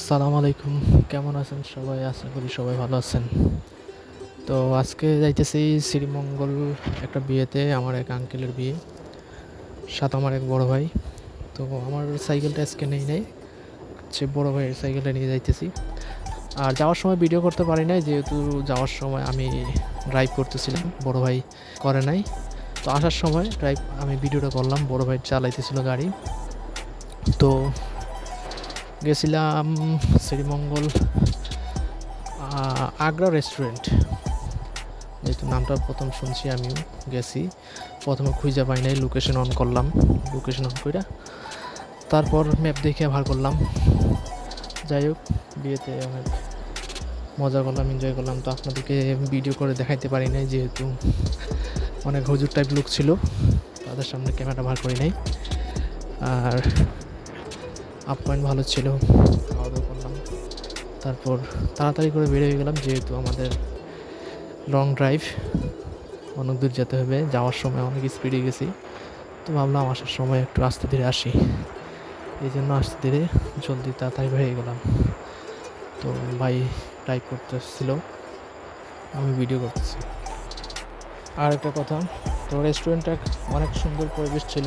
আসসালামু আলাইকুম। কেমন আছেন সবাই? আশা করি সবাই ভালো আছেন। তো আজকে যাইতেছি শ্রীমঙ্গল একটা বিয়েতে, আমার এক আঙ্কেলের বিয়ে। সাথে আমার এক বড় ভাই। তো আমার সাইকেলটা আজকে নেই নাই। সে বড় ভাইয়ের সাইকেলটা নিয়ে যাইতেছি। আর যাওয়ার সময় ভিডিও করতে পারি নাই, যেহেতু যাওয়ার সময় আমি ড্রাইভ করতেছিলাম, বড় ভাই করে নাই। তো আসার সময় ড্রাইভ আমি ভিডিওটা করলাম, বড় ভাই চালাইতেছিল গাড়ি। তো গেছিলাম শ্রীমঙ্গল আগ্রা রেস্টুরেন্ট যেহেতু নামটা প্রথম শুনছি আমিও, গেছি। প্রথমে খুঁজে পাই নাই লোকেশন অন করলাম। লোকেশন অন করে তারপর ম্যাপ দেখে ভার করলাম। যাই হোক, বিয়েতে অনেক মজা করলাম এনজয় করলাম। তো আপনাদেরকে ভিডিও করে দেখাইতে পারি নাই, যেহেতু অনেক হুজুর টাইপ লুক ছিল। তাদের সামনে ক্যামেরা ভার করি নাই। আর আপ পয়েন্ট ভালো ছিল। খাওয়া দাওয়া করলাম। তারপর তাড়াতাড়ি করে বের হয়ে গেলাম, যেহেতু আমাদের লং ড্রাইভ অনেক দূর যেতে হবে। যাওয়ার সময় অনেক স্পিডে গেছি। তো ভাবলাম আসার সময় একটু আস্তে ধীরে আসি। এই জন্য আস্তে ধীরে জলদি তাড়াতাড়ি হয়ে গেলাম। তো ভাই ড্রাইভ করতেছিল, আমি ভিডিও করতেছি। আর একটা কথা, তো রেস্টুরেন্টটা অনেক সুন্দর পরিবেশ ছিল,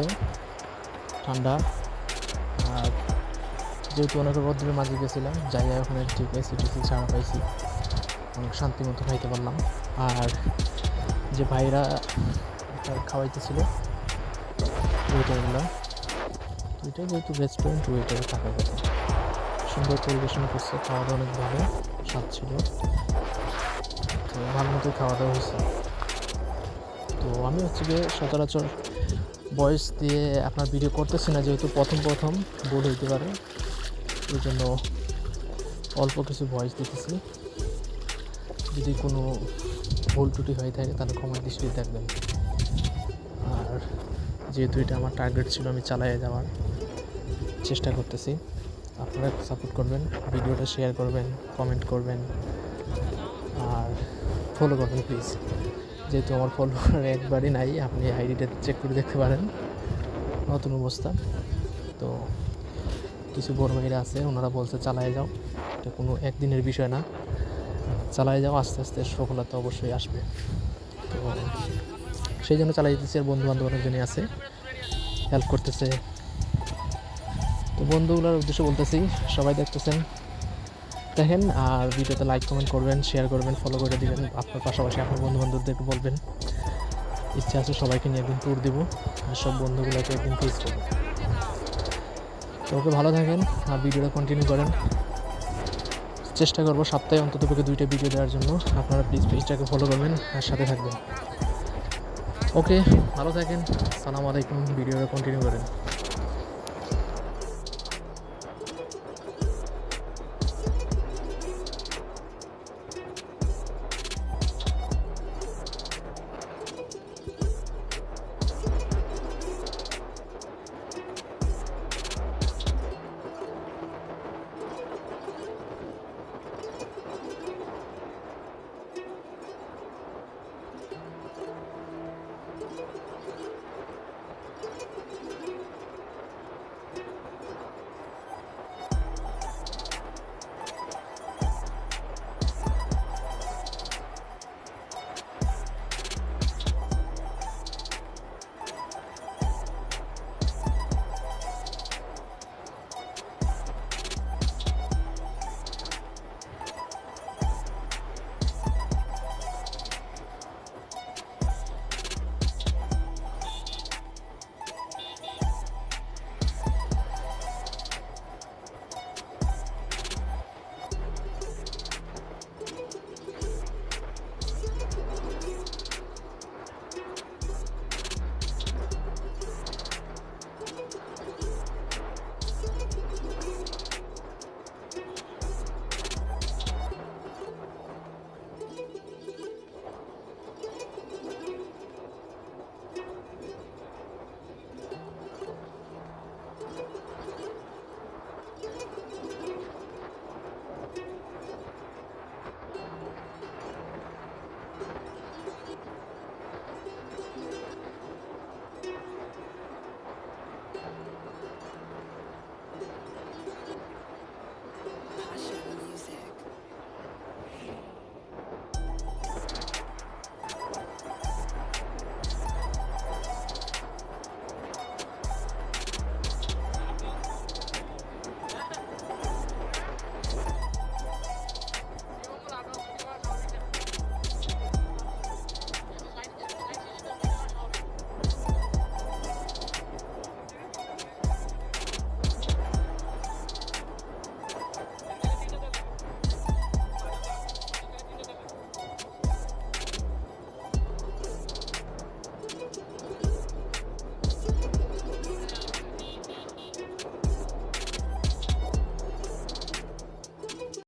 ঠান্ডা। আর যেহেতু অনেক রোদ্রের মাঝে গেছিলাম জায়গায় ওখানে ঠিক এসি টেসি ছাড়া পাইছি। অনেক শান্তি মতো খাইতে পারলাম। আর যে ভাইরা এটা খাওয়াইতেছিল ওয়েটারগুলো ওইটা যেহেতু রেস্টুরেন্ট ওয়েটারে থাকার কথা। সুন্দর পরিবেশন করছে, খাওয়া দাওয়া অনেক ভালো, স্বাদ ছিল। তো ভালো মতো খাওয়া দাওয়া হয়েছে। তো আমি হচ্ছে গিয়ে সচরাচর বয়স দিয়ে আপনার ভিডিও করতেছি না, যেহেতু প্রথম প্রথম ভুল হইতে পারে। এই জন্য অল্প কিছু ভয়েস দিতেছি। যদি কোনো ভুল ত্রুটি হয়ে থাকে, তাহলে ক্ষমার দৃষ্টি দেখবেন। আর যেহেতু এটা আমার টার্গেট ছিল, আমি চালিয়ে যাওয়ার চেষ্টা করতেছি। আপনারা সাপোর্ট করবেন, ভিডিওটা শেয়ার করবেন কমেন্ট করবেন, আর ফলো করবেন প্লিজ যেহেতু আমার ফলোয়ার একবারই নাই, আপনি আইডিটা চেক করে দেখতে পারেন। নতুন অবস্থা। তো কিছু বড় ভাইরা আছে, ওনারা বলছে চালায় যাও। এটা কোনো একদিনের বিষয় না। চালায় যাও, আস্তে আস্তে সফলতা অবশ্যই আসবে। তো সেই জন্য চালাই যেতেছি আর বন্ধু বান্ধব অনেকজনই আছে। হেল্প করতেছে। তো বন্ধুগুলোর উদ্দেশ্যে বলতেছি, সবাই দেখতেছেন। দেখেন আর ভিডিওতে লাইক কমেন্ট করবেন শেয়ার করবেন ফলো করে দিবেন। আপনার পাশাপাশি আপনার বন্ধু বান্ধবদেরকে বলবেন। ইচ্ছা আছে সবাইকে নিয়ে একদিন ট্যুর দিব। আর সব বন্ধুগুলোকে একদিন ফিস করব। তো ওকে ভালো থাকেন আর ভিডিওটা কন্টিনিউ করেন। চেষ্টা করব সপ্তাহে অন্তত পক্ষে দুইটা ভিডিও দেওয়ার জন্য। আপনারা প্লিজ পেজটাকে ফলো করবেন আর সাথে থাকবেন। ওকে, ভালো থাকেন। সালাম আলাইকুম। ভিডিওটা কন্টিনিউ করেন।